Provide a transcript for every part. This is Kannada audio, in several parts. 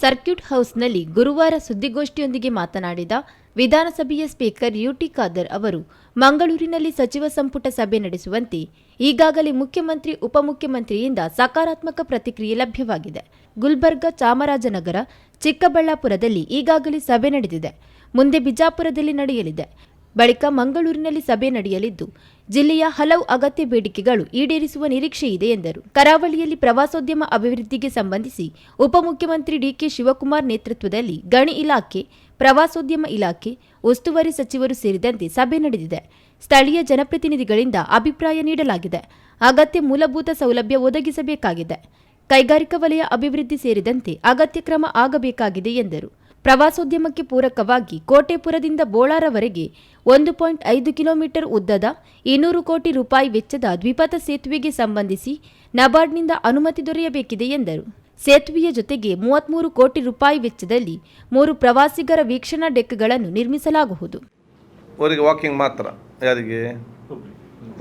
ಸರ್ಕ್ಯೂಟ್ ಹೌಸ್ನಲ್ಲಿ ಗುರುವಾರ ಸುದ್ದಿಗೋಷ್ಠಿಯೊಂದಿಗೆ ಮಾತನಾಡಿದ ವಿಧಾನಸಭೆಯ ಸ್ಪೀಕರ್ ಯುಟಿ ಖಾದರ್ ಅವರು, ಮಂಗಳೂರಿನಲ್ಲಿ ಸಚಿವ ಸಂಪುಟ ಸಭೆ ನಡೆಸುವಂತೆ ಈಗಾಗಲೇ ಮುಖ್ಯಮಂತ್ರಿ, ಉಪಮುಖ್ಯಮಂತ್ರಿಯಿಂದ ಸಕಾರಾತ್ಮಕ ಪ್ರತಿಕ್ರಿಯೆ ಲಭ್ಯವಾಗಿದೆ. ಗುಲ್ಬರ್ಗ, ಚಾಮರಾಜನಗರ, ಚಿಕ್ಕಬಳ್ಳಾಪುರದಲ್ಲಿ ಈಗಾಗಲೇ ಸಭೆ ನಡೆದಿದೆ. ಮುಂದೆ ಬಿಜಾಪುರದಲ್ಲಿ ನಡೆಯಲಿದೆ. ಬಳಿಕ ಮಂಗಳೂರಿನಲ್ಲಿ ಸಭೆ ನಡೆಯಲಿದ್ದು, ಜಿಲ್ಲೆಯ ಹಲವು ಅಗತ್ಯ ಬೇಡಿಕೆಗಳು ಈಡೇರಿಸುವ ನಿರೀಕ್ಷೆ ಇದೆ ಎಂದರು. ಕರಾವಳಿಯಲ್ಲಿ ಪ್ರವಾಸೋದ್ಯಮ ಅಭಿವೃದ್ಧಿಗೆ ಸಂಬಂಧಿಸಿ ಉಪಮುಖ್ಯಮಂತ್ರಿ ಡಿಕೆ ಶಿವಕುಮಾರ್ ನೇತೃತ್ವದಲ್ಲಿ ಗಣಿ ಇಲಾಖೆ, ಪ್ರವಾಸೋದ್ಯಮ ಇಲಾಖೆ, ಉಸ್ತುವಾರಿ ಸಚಿವರು ಸೇರಿದಂತೆ ಸಭೆ ನಡೆದಿದೆ. ಸ್ಥಳೀಯ ಜನಪ್ರತಿನಿಧಿಗಳಿಂದ ಅಭಿಪ್ರಾಯ ನೀಡಲಾಗಿದೆ. ಅಗತ್ಯ ಮೂಲಭೂತ ಸೌಲಭ್ಯ ಒದಗಿಸಬೇಕಾಗಿದೆ. ಕೈಗಾರಿಕಾ ವಲಯ ಅಭಿವೃದ್ಧಿ ಸೇರಿದಂತೆ ಅಗತ್ಯ ಕ್ರಮ ಆಗಬೇಕಾಗಿದೆ ಎಂದರು. ಪ್ರವಾಸೋದ್ಯಮಕ್ಕೆ ಪೂರಕವಾಗಿ ಕೋಟೆಪುರದಿಂದ ಬೋಳಾರವರೆಗೆ ಒಂದು ಪಾಯಿಂಟ್ ಐದು ಕಿಲೋಮೀಟರ್ ಉದ್ದದ ಇನ್ನೂರು ಕೋಟಿ ರೂಪಾಯಿ ವೆಚ್ಚದ ದ್ವಿಪಥ ಸೇತುವೆಗೆ ಸಂಬಂಧಿಸಿ ನಬಾರ್ಡ್ನಿಂದ ಅನುಮತಿ ದೊರೆಯಬೇಕಿದೆ ಎಂದರು. ಸೇತುವೆಯ ಜೊತೆಗೆ ಮೂವತ್ಮೂರು ಕೋಟಿ ರೂಪಾಯಿ ವೆಚ್ಚದಲ್ಲಿ ಮೂರು ಪ್ರವಾಸಿಗರ ವೀಕ್ಷಣಾ ಡೆಕ್ಗಳನ್ನು ನಿರ್ಮಿಸಲಾಗುವುದು. ಅವರಿಗೆ ವಾಕಿಂಗ್ ಮಾತ್ರ, ಯಾರಿಗೆ?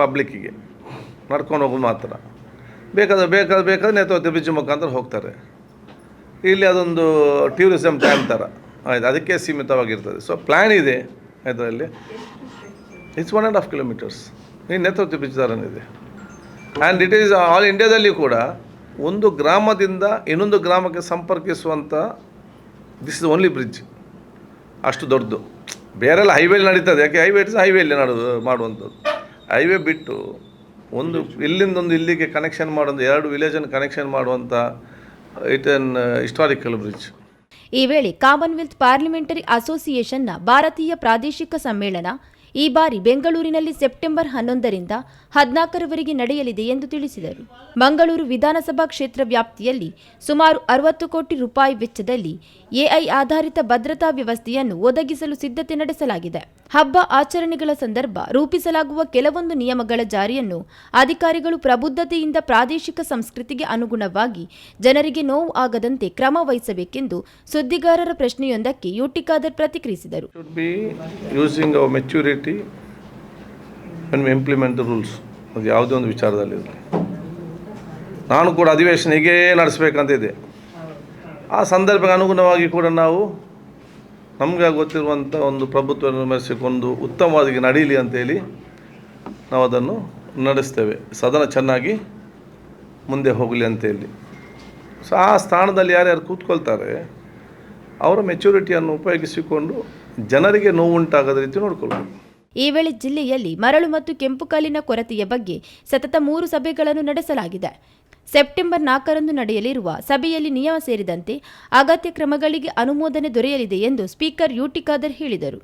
ಪಬ್ಲಿಕ್ಕಿಗೆ ನಡ್ಕೊಂಡು ಹೋಗೋದು ಮಾತ್ರ. ಬೇಕಾದ ಬೇಕಾದ ಬೇಕಾದ ನೇತೃತ್ವ ಬ್ರಿಡ್ಜ್ ಮುಖಾಂತರ ಹೋಗ್ತಾರೆ. ಇಲ್ಲಿ ಅದೊಂದು ಟೂರಿಸಮ್ ಟೈಮ್ ಥರ ಆಯ್ತು, ಅದಕ್ಕೆ ಸೀಮಿತವಾಗಿರ್ತದೆ. ಸೊ ಪ್ಲ್ಯಾನ್ ಇದೆ ಇದರಲ್ಲಿ it's one and half kilometres ಈ ನೇತೃತ್ವ ಥರನೇ ಇದೆ ಆ್ಯಂಡ್ ಇಟ್ ಈಸ್ ಆಲ್ ಇಂಡಿಯಾದಲ್ಲಿ ಕೂಡ ಒಂದು ಗ್ರಾಮದಿಂದ ಇನ್ನೊಂದು ಗ್ರಾಮಕ್ಕೆ ಸಂಪರ್ಕಿಸುವಂಥ ದಿಸ್ ಇಸ್ ಓನ್ಲಿ ಬ್ರಿಡ್ಜ್ ಅಷ್ಟು ದೊಡ್ಡದು. ಬೇರೆಲ್ಲ ಹೈವೇಲಿ ನಡೀತದೆ. ಯಾಕೆ? ಹೈವೇ ಇಟ್ಸ್ ಹೈವೇಲಿ ನಡೆದು, ಮಾಡುವಂಥದ್ದು. ಹೈವೇ ಬಿಟ್ಟು ಒಂದು ಇಲ್ಲಿಂದ ಒಂದು ಇಲ್ಲಿಗೆ ಕನೆಕ್ಷನ್ ಮಾಡೋದು ಎರಡು ವಿಲೇಜನ್ನು ಕನೆಕ್ಷನ್ ಮಾಡುವಂಥ ಇಟ್ ಎನ್ ಹಿಸ್ಟಾರಿಕಲ್ ಬ್ರಿಡ್ಜ್ ಈ ವೇಳೆ ಕಾಮನ್ವೆಲ್ತ್ ಪಾರ್ಲಿಮೆಂಟರಿ ಅಸೋಸಿಯೇಷನ್ನ ಭಾರತೀಯ ಪ್ರಾದೇಶಿಕ ಸಮ್ಮೇಳನ ಈ ಬಾರಿ ಬೆಂಗಳೂರಿನಲ್ಲಿ ಸೆಪ್ಟೆಂಬರ್ ಹನ್ನೊಂದರಿಂದ ಹದಿನಾಲ್ಕರವರೆಗೆ ನಡೆಯಲಿದೆ ಎಂದು ತಿಳಿಸಿದರು. ಮಂಗಳೂರು ವಿಧಾನಸಭಾ ಕ್ಷೇತ್ರ ವ್ಯಾಪ್ತಿಯಲ್ಲಿ ಸುಮಾರು ಅರವತ್ತು ಕೋಟಿ ರೂಪಾಯಿ ವೆಚ್ಚದಲ್ಲಿ ಎಐ ಆಧಾರಿತ ಭದ್ರತಾ ವ್ಯವಸ್ಥೆಯನ್ನು ಒದಗಿಸಲು ಸಿದ್ಧತೆ ನಡೆಸಲಾಗಿದೆ. ಹಬ್ಬ ಆಚರಣೆಗಳ ಸಂದರ್ಭ ರೂಪಿಸಲಾಗುವ ಕೆಲವೊಂದು ನಿಯಮಗಳ ಜಾರಿಯನ್ನು ಅಧಿಕಾರಿಗಳು ಪ್ರಬುದ್ಧತೆಯಿಂದ ಪ್ರಾದೇಶಿಕ ಸಂಸ್ಕೃತಿಗೆ ಅನುಗುಣವಾಗಿ ಜನರಿಗೆ ನೋವು ಆಗದಂತೆ ಕ್ರಮ ವಹಿಸಬೇಕೆಂದು ಸುದ್ದಿಗಾರರ ಪ್ರಶ್ನೆಯೊಂದಕ್ಕೆ ಯುಟಿ ಖಾದರ್ ಪ್ರತಿಕ್ರಿಯಿಸಿದರು. Should and implement the rules ಅದು ಯಾವುದೇ ಒಂದು ವಿಚಾರದಲ್ಲಿ ಇರಲಿ. ನಾನು ಕೂಡ ಅಧಿವೇಶನ ಹೀಗೇ ನಡೆಸಬೇಕಂತ ಇದೆ ಆ ಸಂದರ್ಭಕ್ಕೆ ಅನುಗುಣವಾಗಿ ಕೂಡ ನಾವು ನಮಗೆ ಗೊತ್ತಿರುವಂಥ ಒಂದು ಪ್ರಭುತ್ವ ಮೆರೆಸಿಕೊಂಡು ಉತ್ತಮವಾಗಿ ನಡೀಲಿ ಅಂತೇಳಿ ನಾವು ಅದನ್ನು ನಡೆಸ್ತೇವೆ. ಸದನ ಚೆನ್ನಾಗಿ ಮುಂದೆ ಹೋಗಲಿ ಅಂತೇಳಿ ಸೊ ಆ ಸ್ಥಾನದಲ್ಲಿ ಯಾರ್ಯಾರು ಕೂತ್ಕೊಳ್ತಾರೆ, ಅವರ ಮೆಚುರಿಟಿಯನ್ನು ಉಪಯೋಗಿಸಿಕೊಂಡು ಜನರಿಗೆ ನೋವುಂಟಾಗದ ರೀತಿ ನೋಡ್ಕೊಳ್ಬೇಕು. ಈ ವೇಳೆ ಜಿಲ್ಲೆಯಲ್ಲಿ ಮರಳು ಮತ್ತು ಕೆಂಪು ಕಲ್ಲಿನ ಕೊರತೆಯ ಬಗ್ಗೆ ಸತತ ಮೂರು ಸಭೆಗಳನ್ನು ನಡೆಸಲಾಗಿದೆ. ಸೆಪ್ಟೆಂಬರ್ ನಾಲ್ಕರಂದು ನಡೆಯಲಿರುವ ಸಭೆಯಲ್ಲಿ ನಿಯಮ ಸೇರಿದಂತೆ ಅಗತ್ಯ ಕ್ರಮಗಳಿಗೆ ಅನುಮೋದನೆ ದೊರೆಯಲಿದೆ ಎಂದು ಸ್ಪೀಕರ್ ಯುಟಿ ಖಾದರ್ ಹೇಳಿದರು.